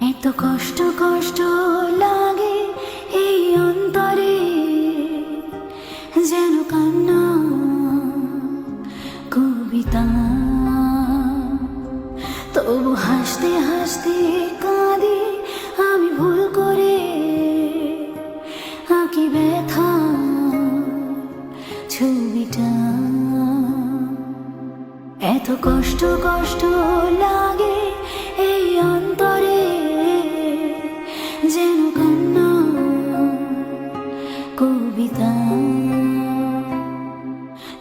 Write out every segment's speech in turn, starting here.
এত কষ্ট কষ্ট লাগে এই অন্তরে। যেন কান্না কবিতা। তবু হাসতে হাসতে কাঁদে আমি ভুল করে। আঁকি ব্যথা ছবিটা। এত কষ্ট কষ্ট লাগে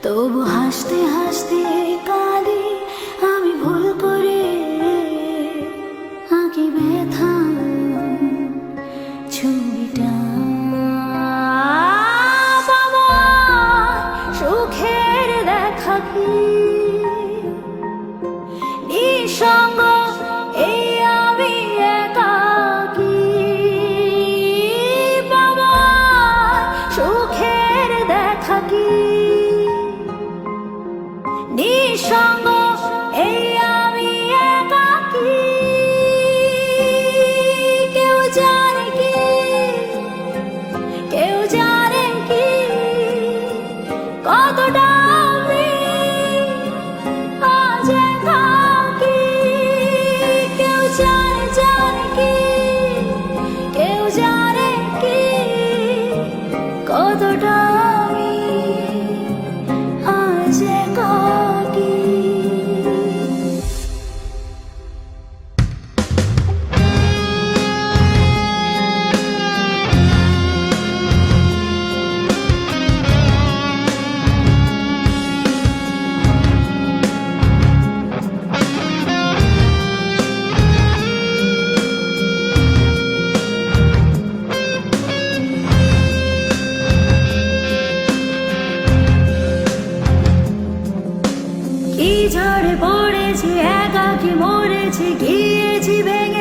তবু হাসতে হাসতে কাঁদি পড়েছি একাকি মরেছি গিয়েছি ভেঙে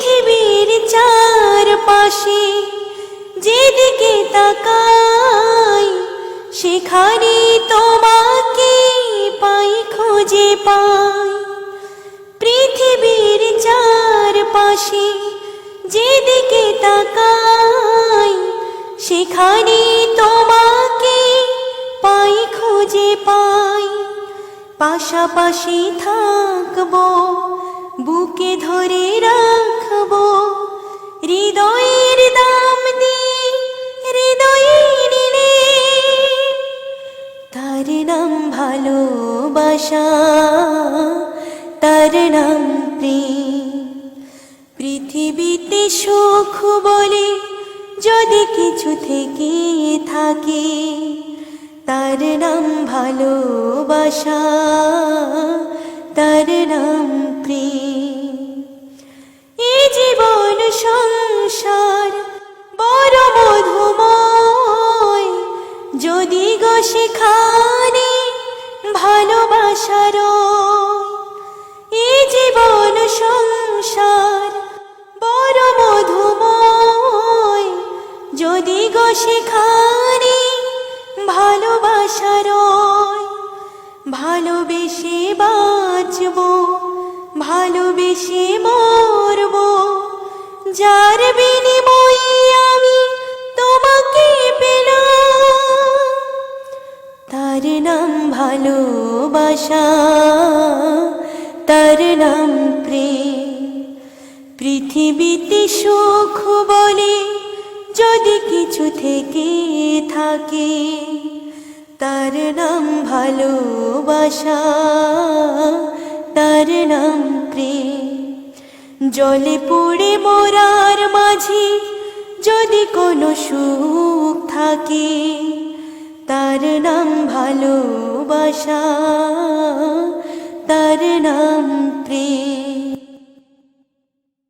পৃথিবীর চারপাশে যেদিকে তাকাই, সেখানে তোমাকে পাই খুঁজে পাই। পৃথিবীর চারপাশে যেদিকে তাকাই, সেখানে তোমাকে পাই খুঁজে পাই। পাশাপাশি থাকব বুকে ধরে রাখব। হৃদয়ের দাম দিয়ে হৃদয়ের তার নাম ভালোবাসা, তার নাম প্রেম। পৃথিবীতে সুখ বলে যদি কিছু থেকে থাকে, তার নাম ভালোবাসা, তার নাম প্রেম এই জীবন সংসার বড় মধুময়। যদি গো সেখানে ভালোবাসার এই জীবন সংসার বড় মধুময়। যদি গো সেখানে ভালোবাসার ভালোবেসে বাঁচব ভালোবেসে মরব, যার বিনিময়ে আমি তোমাকে পেলাম। তার নাম ভালোবাসা, তার নাম প্রেম। পৃথিবীতে সুখ বলে যদি কিছু থেকে থাকে, তার নাম ভালোবাসা। তার নাম প্রেম জলে পড়ে মরার মাঝে যদি কোনো সুখ থাকে, তার নাম ভালোবাসা, তার নাম প্রেম।